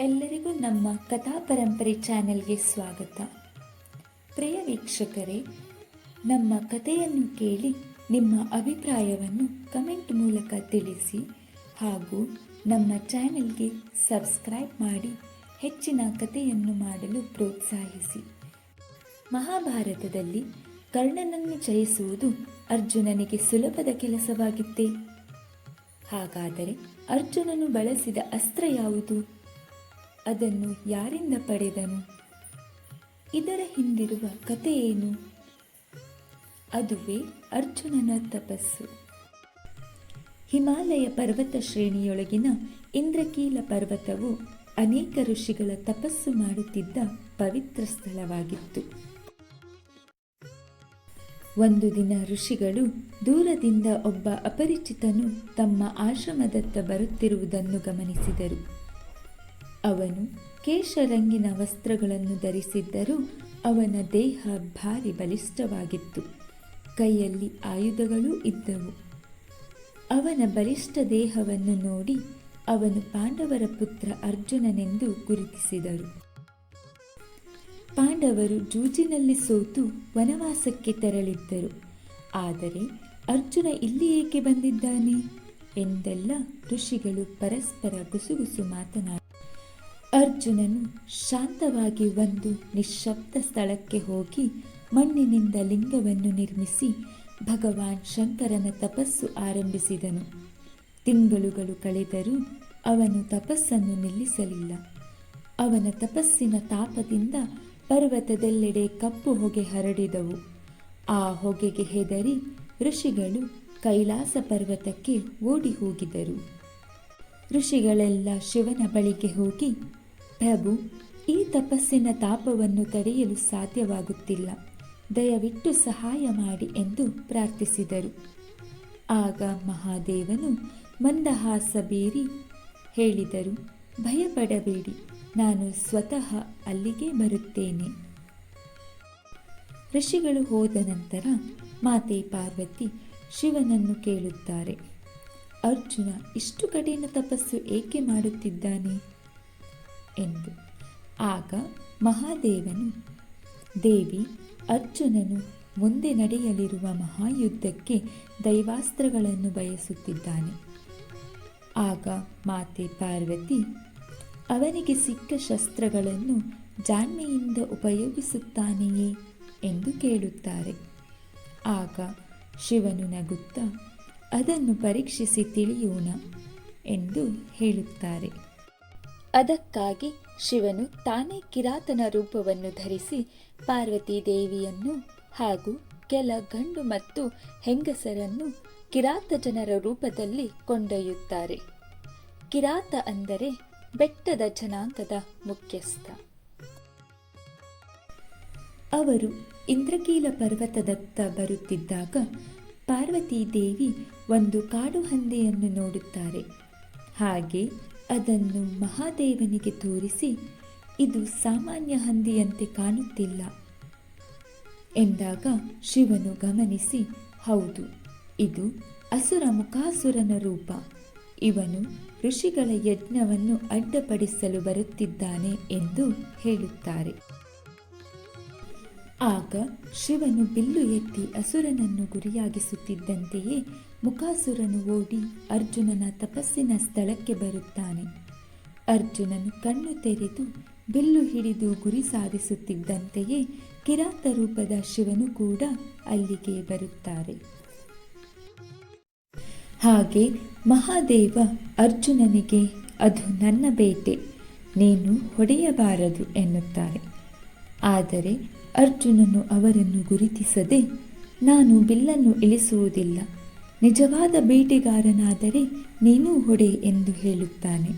ಎಲ್ಲರಿಗೂ ನಮ್ಮ ಕಥಾ ಪರಂಪರೆ ಚಾನೆಲ್ಗೆ ಸ್ವಾಗತ. ಪ್ರಿಯ ವೀಕ್ಷಕರೇ, ನಮ್ಮ ಕಥೆಯನ್ನು ಕೇಳಿ ನಿಮ್ಮ ಅಭಿಪ್ರಾಯವನ್ನು ಕಮೆಂಟ್ ಮೂಲಕ ತಿಳಿಸಿ ಹಾಗೂ ನಮ್ಮ ಚಾನೆಲ್ಗೆ ಸಬ್ಸ್ಕ್ರೈಬ್ ಮಾಡಿ ಹೆಚ್ಚಿನ ಕಥೆಯನ್ನು ಮಾಡಲು ಪ್ರೋತ್ಸಾಹಿಸಿ. ಮಹಾಭಾರತದಲ್ಲಿ ಕರ್ಣನನ್ನು ಜಯಿಸುವುದು ಅರ್ಜುನನಿಗೆ ಸುಲಭದ ಕೆಲಸವಾಗಿತ್ತೆ? ಹಾಗಾದರೆ ಅರ್ಜುನನು ಬಳಸಿದ ಅಸ್ತ್ರ ಯಾವುದು? ಅದನ್ನು ಯಾರಿಂದ ಪಡೆದನು? ಇದರ ಹಿಂದಿರುವ ಕಥೆ ಏನು ಅದುವೇ ಅರ್ಜುನನ ತಪಸ್ಸು. ಹಿಮಾಲಯ ಪರ್ವತ ಶ್ರೇಣಿಯೊಳಗಿನ ಇಂದ್ರಕೀಲ ಪರ್ವತವು ಅನೇಕ ಋಷಿಗಳ ತಪಸ್ಸು ಮಾಡುತ್ತಿದ್ದ ಪವಿತ್ರ ಸ್ಥಳವಾಗಿತ್ತು. ಒಂದು ದಿನ ಋಷಿಗಳು ದೂರದಿಂದ ಒಬ್ಬ ಅಪರಿಚಿತನು ತಮ್ಮ ಆಶ್ರಮದತ್ತ ಬರುತ್ತಿರುವುದನ್ನು ಗಮನಿಸಿದರು. ಅವನು ಕೇಶರಂಗಿನ ವಸ್ತ್ರಗಳನ್ನು ಧರಿಸಿದ್ದರೂ ಅವನ ದೇಹ ಭಾರಿ ಬಲಿಷ್ಠವಾಗಿತ್ತು. ಕೈಯಲ್ಲಿ ಆಯುಧಗಳೂ ಇದ್ದವು. ಅವನ ಬಲಿಷ್ಠ ದೇಹವನ್ನು ನೋಡಿ ಅವನು ಪಾಂಡವರ ಪುತ್ರ ಅರ್ಜುನನೆಂದು ಗುರುತಿಸಿದರು. ಪಾಂಡವರು ಜೂಜಿನಲ್ಲಿ ಸೋತು ವನವಾಸಕ್ಕೆ ತೆರಳಿದ್ದರು. ಆದರೆ ಅರ್ಜುನ ಇಲ್ಲಿ ಏಕೆ ಬಂದಿದ್ದಾನೆ? ಎಂದೆಲ್ಲ ಋಷಿಗಳು ಪರಸ್ಪರ ಗುಸುಗುಸು ಮಾತನಾಡಿ ಅರ್ಜುನನು ಶಾಂತವಾಗಿ ಒಂದು ನಿಶ್ಶಬ್ದ ಸ್ಥಳಕ್ಕೆ ಹೋಗಿ ಮಣ್ಣಿನಿಂದ ಲಿಂಗವನ್ನು ನಿರ್ಮಿಸಿ ಭಗವಾನ್ ಶಂಕರನ ತಪಸ್ಸು ಆರಂಭಿಸಿದನು. ತಿಂಗಳುಗಳು ಕಳೆದರೂ ಅವನು ತಪಸ್ಸನ್ನು ನಿಲ್ಲಿಸಲಿಲ್ಲ. ಅವನ ತಪಸ್ಸಿನ ತಾಪದಿಂದ ಪರ್ವತದೆಲ್ಲೆಡೆ ಕಪ್ಪು ಹೊಗೆ ಹರಡಿದವು. ಆ ಹೊಗೆಗೆ ಹೆದರಿ ಋಷಿಗಳು ಕೈಲಾಸ ಪರ್ವತಕ್ಕೆ ಓಡಿ ಹೋಗಿದರು. ಋಷಿಗಳೆಲ್ಲ ಶಿವನ ಬಳಿಗೆ ಹೋಗಿ ಪ್ರಭು, ಈ ತಪಸ್ಸಿನ ತಾಪವನ್ನು ತಡೆಯಲು ಸಾಧ್ಯವಾಗುತ್ತಿಲ್ಲ. ದಯವಿಟ್ಟು ಸಹಾಯ ಮಾಡಿ ಎಂದು ಪ್ರಾರ್ಥಿಸಿದರು. ಆಗ ಮಹಾದೇವನು, ಮಂದಹಾಸ ಬೀರಿ, ಹೇಳಿದರು. ಭಯಪಡಬೇಡಿ, ನಾನು ಸ್ವತಃ ಅಲ್ಲಿಗೆ ಬರುತ್ತೇನೆ. ಋಷಿಗಳು ಹೋದ ನಂತರ ಮಾತೆ ಪಾರ್ವತಿ ಶಿವನನ್ನು ಕೇಳುತ್ತಾರೆ. ಅರ್ಜುನ, ಇಷ್ಟು ಕಠಿಣ ತಪಸ್ಸು ಏಕೆ ಮಾಡುತ್ತಿದ್ದಾನೆ? ಎಂದು. ಆಗ ಮಹಾದೇವನು, ದೇವಿ, ಅರ್ಜುನನು ಮುಂದೆ ನಡೆಯಲಿರುವ ಮಹಾಯುದ್ಧಕ್ಕೆ ದೈವಾಸ್ತ್ರಗಳನ್ನು ಬಯಸುತ್ತಿದ್ದಾನೆ. ಆಗ ಮಾತೆ ಪಾರ್ವತಿ, ಅವನಿಗೆ ಸಿಕ್ಕ ಶಸ್ತ್ರಗಳನ್ನು ಜಾಣ್ಮೆಯಿಂದ ಉಪಯೋಗಿಸುತ್ತಾನೆಯೇ ಎಂದು ಕೇಳುತ್ತಾರೆ. ಆಗ ಶಿವನು ನಗುತ್ತಾ, ಅದನ್ನು ಪರೀಕ್ಷಿಸಿ ತಿಳಿಯೋಣ ಎಂದು ಹೇಳುತ್ತಾರೆ. ಅದಕ್ಕಾಗಿ ಶಿವನು ತಾನೇ ಕಿರಾತನ ರೂಪವನ್ನು ಧರಿಸಿ ಪಾರ್ವತಿ ದೇವಿಯನ್ನು ಹಾಗೂ ಕೆಲ ಗಂಡು ಮತ್ತು ಹೆಂಗಸರನ್ನು ಕಿರಾತ ಜನರ ರೂಪದಲ್ಲಿ ಕೊಂಡೊಯ್ಯುತ್ತಾರೆ. ಕಿರಾತ ಅಂದರೆ ಬೆಟ್ಟದ ಜನಾಂಗದ ಮುಖ್ಯಸ್ಥ. ಅವರು ಇಂದ್ರಕೀಲ ಪರ್ವತದತ್ತ ಬರುತ್ತಿದ್ದಾಗ ಪಾರ್ವತಿ ದೇವಿ ಒಂದು ಕಾಡು ಹಂದಿಯನ್ನು ನೋಡುತ್ತಾರೆ. ಹಾಗೆ ಅದನ್ನು ಮಹಾದೇವನಿಗೆ ತೋರಿಸಿ, ಇದು ಸಾಮಾನ್ಯ ಹಂದಿಯಂತೆ ಕಾಣುತ್ತಿಲ್ಲ ಎಂದಾಗ ಶಿವನು ಗಮನಿಸಿ, ಹೌದು, ಇದು ಅಸುರ ಮುಖಾಸುರನ ರೂಪ. ಇವನು ಋಷಿಗಳ ಯಜ್ಞವನ್ನು ಅಡ್ಡಪಡಿಸಲು ಬರುತ್ತಿದ್ದಾನೆ ಎಂದು ಹೇಳುತ್ತಾರೆ. ಆಗ ಶಿವನು ಬಿಲ್ಲು ಎತ್ತಿ ಅಸುರನನ್ನು ಗುರಿಯಾಗಿಸುತ್ತಿದ್ದಂತೆಯೇ ಮುಖಾಸುರನು ಓಡಿ ಅರ್ಜುನನ ತಪಸ್ಸಿನ ಸ್ಥಳಕ್ಕೆ ಬರುತ್ತಾನೆ. ಅರ್ಜುನನು ಕಣ್ಣು ತೆರೆದು ಬಿಲ್ಲು ಹಿಡಿದು ಗುರಿ ಸಾಧಿಸುತ್ತಿದ್ದಂತೆಯೇ ಕಿರಾತ ರೂಪದ ಶಿವನು ಕೂಡ ಅಲ್ಲಿಗೆ ಬರುತ್ತಾರೆ. ಹಾಗೆ ಮಹಾದೇವ ಅರ್ಜುನನಿಗೆ, ಅದು ನನ್ನ ಬೇಟೆ, ನೀನು ಹೊಡೆಯಬಾರದು ಎನ್ನುತ್ತಾರೆ. ಆದರೆ ಅರ್ಜುನನು ಅವರನ್ನು ಗುರುತಿಸದೆ ನಾನು ಬಿಲ್ಲನ್ನು ಇಳಿಸುವುದಿಲ್ಲ. ನಿಜವಾದ ಬೇಟೆಗಾರನಾದರೆ ನೀನು ಹೊಡೆ ಎಂದು ಹೇಳುತ್ತಾನೆ.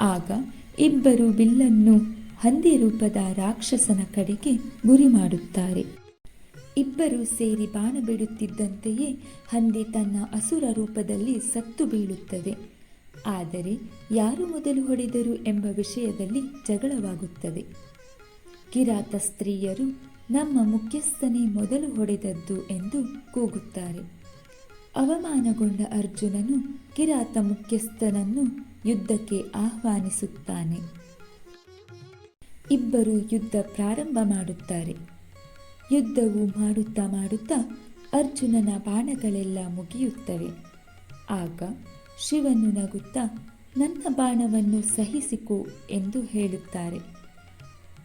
ಆಗ ಇಬ್ಬರು ಬಿಲ್ಲನ್ನು ಹಂದಿ ರೂಪದ ರಾಕ್ಷಸನ ಕಡೆಗೆ ಗುರಿ ಮಾಡುತ್ತಾರೆ. ಇಬ್ಬರು ಸೇರಿ ಬಾಣ ಬಿಡುತ್ತಿದ್ದಂತೆಯೇ ಹಂದಿ ತನ್ನ ಅಸುರ ರೂಪದಲ್ಲಿ ಸತ್ತು ಬೀಳುತ್ತದೆ. ಆದರೆ ಯಾರು ಮೊದಲು ಹೊಡೆದರು ಎಂಬ ವಿಷಯದಲ್ಲಿ ಜಗಳವಾಗುತ್ತದೆ. ಕಿರಾತ ಸ್ತ್ರೀಯರು ನಮ್ಮ ಮುಖ್ಯಸ್ಥನೇ ಮೊದಲು ಹೊಡೆದದ್ದು ಎಂದು ಕೂಗುತ್ತಾರೆ. ಅವಮಾನಗೊಂಡ ಅರ್ಜುನನು ಕಿರಾತ ಮುಖ್ಯಸ್ಥನನ್ನು ಯುದ್ಧಕ್ಕೆ ಆಹ್ವಾನಿಸುತ್ತಾನೆ. ಇಬ್ಬರು ಯುದ್ಧ ಪ್ರಾರಂಭ ಮಾಡುತ್ತಾರೆ. ಯುದ್ಧವು ಮಾಡುತ್ತಾ ಮಾಡುತ್ತಾ ಅರ್ಜುನನ ಬಾಣಗಳೆಲ್ಲ ಮುಗಿಯುತ್ತವೆ. ಆಗ ಶಿವನು ನಗುತ್ತಾ, ನನ್ನ ಬಾಣವನ್ನು ಸಹಿಸಿಕೋ ಎಂದು ಹೇಳುತ್ತಾರೆ.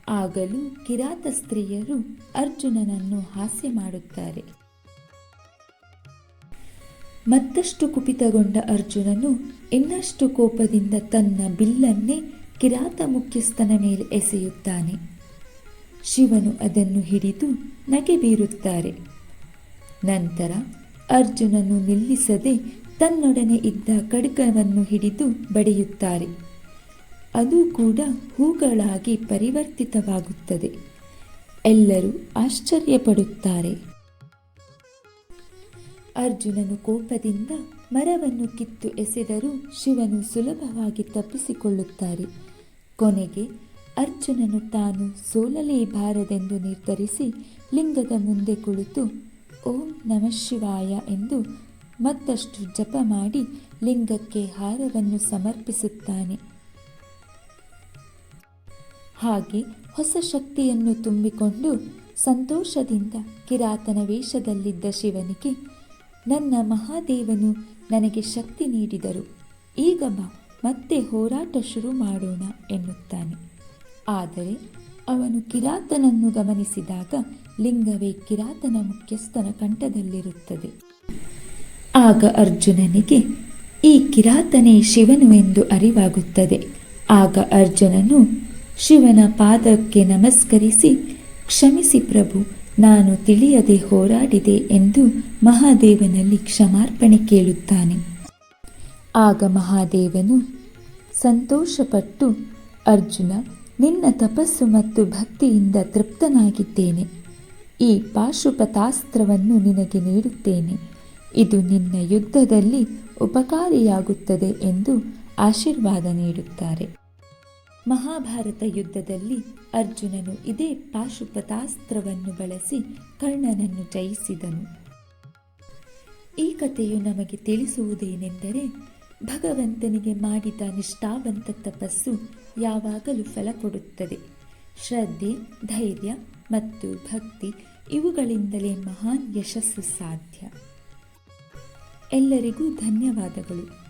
ಆಗಲೂ ಕಿರಾತ ಸ್ತ್ರೀಯರು ಅರ್ಜುನನನ್ನು ಹಾಸ್ಯ ಮಾಡುತ್ತಾರೆ. ಮತ್ತಷ್ಟು ಕುಪಿತಗೊಂಡ ಅರ್ಜುನನು ಇನ್ನಷ್ಟು ಕೋಪದಿಂದ ತನ್ನ ಬಿಲ್ಲನ್ನೇ ಕಿರಾತ ಮುಖ್ಯಸ್ಥನ ಮೇಲೆ ಎಸೆಯುತ್ತಾನೆ. ಶಿವನು ಅದನ್ನು ಹಿಡಿದು ನಗೆ ಬೀರುತ್ತಾರೆ. ನಂತರ ಅರ್ಜುನನು ನಿಲ್ಲಿಸದೆ ತನ್ನೊಡನೆ ಇದ್ದ ಖಡ್ಗವನ್ನು ಹಿಡಿದು ಬಡಿಯುತ್ತಾರೆ. ಅದು ಕೂಡ ಹೂಗಳಾಗಿ ಪರಿವರ್ತಿತವಾಗುತ್ತದೆ. ಎಲ್ಲರೂ ಆಶ್ಚರ್ಯಪಡುತ್ತಾರೆ. ಅರ್ಜುನನು ಕೋಪದಿಂದ ಮರವನ್ನು ಕಿತ್ತು ಎಸೆದರೂ ಶಿವನು ಸುಲಭವಾಗಿ ತಪ್ಪಿಸಿಕೊಳ್ಳುತ್ತಾರೆ. ಕೊನೆಗೆ ಅರ್ಜುನನು ತಾನು ಸೋಲಲೇಬಾರದೆಂದು ನಿರ್ಧರಿಸಿ ಲಿಂಗದ ಮುಂದೆ ಕುಳಿತು, ಓಂ ನಮಃ ಶಿವಾಯ ಎಂದು ಮತ್ತಷ್ಟು ಜಪ ಮಾಡಿ ಲಿಂಗಕ್ಕೆ ಹಾರವನ್ನು ಸಮರ್ಪಿಸುತ್ತಾನೆ. ಹಾಗೆ ಹೊಸ ಶಕ್ತಿಯನ್ನು ತುಂಬಿಕೊಂಡು ಸಂತೋಷದಿಂದ ಕಿರಾತನ ವೇಷದಲ್ಲಿದ್ದ ಶಿವನಿಗೆ, ನನ್ನ ಮಹಾದೇವನು ನನಗೆ ಶಕ್ತಿ ನೀಡಿದರು. ಈಗ ಬಾ, ಮತ್ತೆ ಹೋರಾಟ ಶುರು ಮಾಡೋಣ, ಎನ್ನುತ್ತಾನೆ. ಆದರೆ ಅವನು ಕಿರಾತನನ್ನು ಗಮನಿಸಿದಾಗ ಲಿಂಗವೇ ಕಿರಾತನ ಮುಖ್ಯಸ್ಥನ ಕಂಠದಲ್ಲಿರುತ್ತದೆ. ಆಗ ಅರ್ಜುನನಿಗೆ, ಈ ಕಿರಾತನೇ ಶಿವನು ಎಂದು ಅರಿವಾಗುತ್ತದೆ. ಆಗ ಅರ್ಜುನನು ಶಿವನ ಪಾದಕ್ಕೆ ನಮಸ್ಕರಿಸಿ, ಕ್ಷಮಿಸಿ ಪ್ರಭು, ನಾನು ತಿಳಿಯದೆ ಹೋರಾಡಿದೆ ಎಂದು ಮಹಾದೇವನಲ್ಲಿ ಕ್ಷಮಾರ್ಪಣೆ ಕೇಳುತ್ತಾನೆ. ಆಗ ಮಹಾದೇವನು, ಸಂತೋಷಪಟ್ಟು, ಅರ್ಜುನ, ನಿನ್ನ ತಪಸ್ಸು ಮತ್ತು ಭಕ್ತಿಯಿಂದ ತೃಪ್ತನಾಗಿದ್ದೇನೆ. ಈ ಪಾಶುಪತಾಸ್ತ್ರವನ್ನು ನಿನಗೆ ನೀಡುತ್ತೇನೆ. ಇದು ನಿನ್ನ ಯುದ್ಧದಲ್ಲಿ ಉಪಕಾರಿಯಾಗುತ್ತದೆ ಎಂದು ಆಶೀರ್ವಾದ ನೀಡುತ್ತಾರೆ. ಮಹಾಭಾರತ ಯುದ್ಧದಲ್ಲಿ ಅರ್ಜುನನು ಇದೇ ಪಾಶುಪತಾಸ್ತ್ರವನ್ನು ಬಳಸಿ ಕರ್ಣನನ್ನು ಜಯಿಸಿದನು. ಈ ಕಥೆಯು ನಮಗೆ ತಿಳಿಸುವುದೇನೆಂದರೆ, ಭಗವಂತನಿಗೆ ಮಾಡಿದ ನಿಷ್ಠಾವಂತ ತಪಸ್ಸು ಯಾವಾಗಲೂ ಫಲ ಕೊಡುತ್ತದೆ. ಶ್ರದ್ಧೆ, ಧೈರ್ಯ ಮತ್ತು ಭಕ್ತಿ ಇವುಗಳಿಂದಲೇ ಮಹಾನ್ ಯಶಸ್ಸು ಸಾಧ್ಯ. ಎಲ್ಲರಿಗೂ ಧನ್ಯವಾದಗಳು.